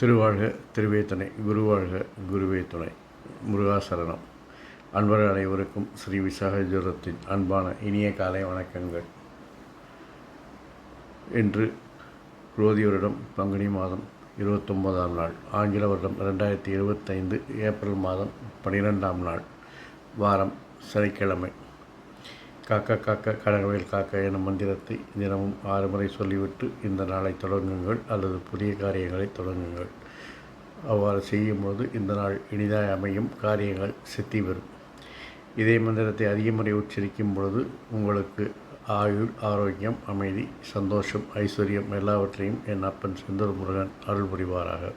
திருவாழ்க திருவேத்தனை குருவாழ்க குருவே துணை. முருகாசரணம். அன்பர்கள் அனைவருக்கும் ஸ்ரீ விசாகஜூரத்தின் அன்பான இனிய காலை வணக்கங்கள். இன்று குரோதி வருடம் பங்குனி மாதம் இருபத்தொம்போதாம் நாள். ஆங்கில வருடம் ரெண்டாயிரத்தி இருபத்தைந்து ஏப்ரல் மாதம் பன்னிரெண்டாம் நாள். வாரம் சனிக்கிழமை. காக்க காக்க கடகவேல் காக்க எனும் மந்திரத்தை தினமும் ஆறு முறை சொல்லிவிட்டு இந்த நாளை தொடங்குங்கள் அல்லது புதிய காரியங்களை தொடங்குங்கள். அவ்வாறு செய்யும்போது இந்த நாள் இனிதாய் அமையும் காரியங்கள் சித்தி வரும் இதே மந்திரத்தை அதிக முறை உச்சரிக்கும் பொழுது உங்களுக்கு ஆயுள் ஆரோக்கியம் அமைதி சந்தோஷம் ஐஸ்வர்யம் எல்லாவற்றையும் என் அப்பன் செந்தூர் முருகன் அருள் புரிவாராக.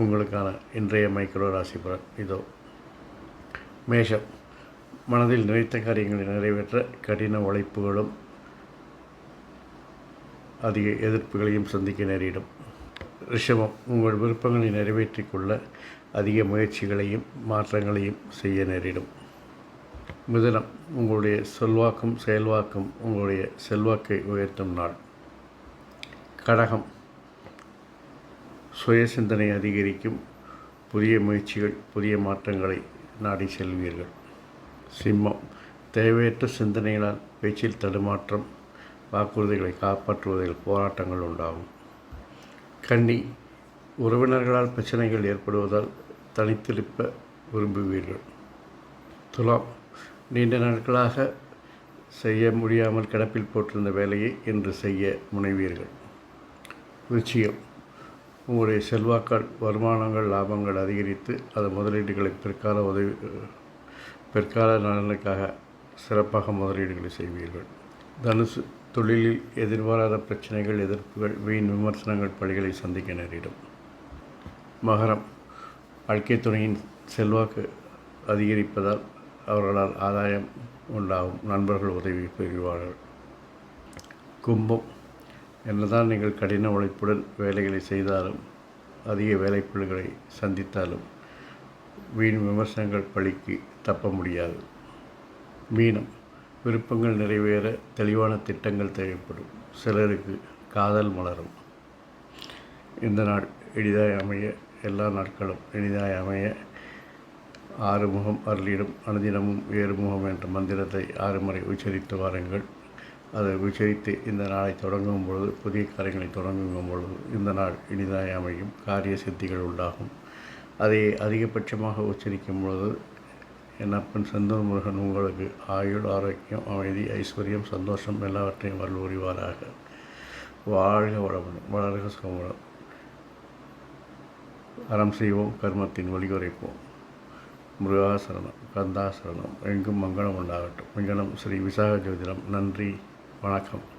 உங்களுக்கான இன்றைய மைக்ரோ ராசி பலன் இதோ. மேஷம். மனதில் நினைத்த காரியங்களை நிறைவேற்ற கடின உழைப்புகளும் அதிக எதிர்ப்புகளையும் சந்திக்க நேரிடும். ரிஷபம் உங்கள் விருப்பங்களை நிறைவேற்றிக் கொள்ள அதிக முயற்சிகளையும் மாற்றங்களையும் செய்ய நேரிடும். மிதனம் உங்களுடைய சொல்வாக்கும் செயல்வாக்கும் உங்களுடைய செல்வாக்கை உயர்த்தும் நாள். கடகம் சுய சிந்தனை அதிகரிக்கும் புதிய முயற்சிகள் புதிய மாற்றங்களை நாடி செல்வீர்கள். சிம்மம். தேவையற்ற சிந்தனைகளால் பேச்சில் தடுமாற்றம் வாக்குறுதிகளை காப்பாற்றுவதில் போராட்டங்கள் உண்டாகும். கன்னி உறவினர்களால் பிரச்சனைகள் ஏற்படுவதால் தனித்திருப்ப விரும்புவீர்கள். துலாம் நீண்ட நாட்களாக செய்ய முடியாமல் கிடப்பில் போட்டிருந்த வேலையை இன்று செய்ய முனைவீர்கள். விருச்சியம் உங்களுடைய செல்வாக்கள் வருமானங்கள் லாபங்கள் அதிகரித்து அது முதலீடுகளை பிற்கால உதவி பிற்கால நலனுக்காக சிறப்பாக முதலீடுகளை செய்வீர்கள். தனுசு தொழிலில் எதிர்பாராத பிரச்சனைகள் எதிர்ப்புகள் வீண் விமர்சனங்கள் பழிகளை சந்திக்க நேரிடும். மகரம் வாழ்க்கை துணையின் செல்வாக்கு அதிகரிப்பதால் அவர்களால் ஆதாயம் உண்டாகும். நண்பர்கள் உதவி பெறுவார்கள் கும்பம் என்னதான் நீங்கள் கடின உழைப்புடன் வேலைகளை செய்தாலும் அதிக வேலைப்பழுகளை சந்தித்தாலும் வீண் விமர்சனங்கள் பழிக்கு தப்ப முடியாது. மீனம் விருப்பங்கள் நிறைவேற தெளிவான திட்டங்கள் தேவைப்படும். சிலருக்கு காதல் மலரும். இந்த நாள் எளிதாய் அமைய எல்லா நாட்களும் எளிதாய் அமைய ஆறுமுகம் அருளிடும். அனுதினமும் ஏறுமுகம் என்ற மந்திரத்தை ஆறு முறை உச்சரித்து வாருங்கள். அதை உச்சரித்து இந்த நாளை தொடங்கும் பொழுது புதிய காரியங்களை தொடங்கும் பொழுது இந்த நாள் இனிதாய் அமையும். காரிய சித்திகள் உண்டாகும். அதை அதிகபட்சமாக உச்சரிக்கும் பொழுது என் அப்பன் செந்தூர் முருகன் உங்களுக்கு ஆயுள் ஆரோக்கியம் அமைதி ஐஸ்வர்யம் சந்தோஷம் எல்லாவற்றையும் வரல் உரிவாராக வாழ்க வளமுடன் வளர்க சுகமுடன் அறம் செய்வோம் கர்மத்தின் வழிகுறைப்போம் முருகாசரணம் கந்தாசரணம் எங்கும் மங்களம் உண்டாகட்டும். மங்களம் ஸ்ரீ விசாக ஜோதிடம் நன்றி வணக்கம்.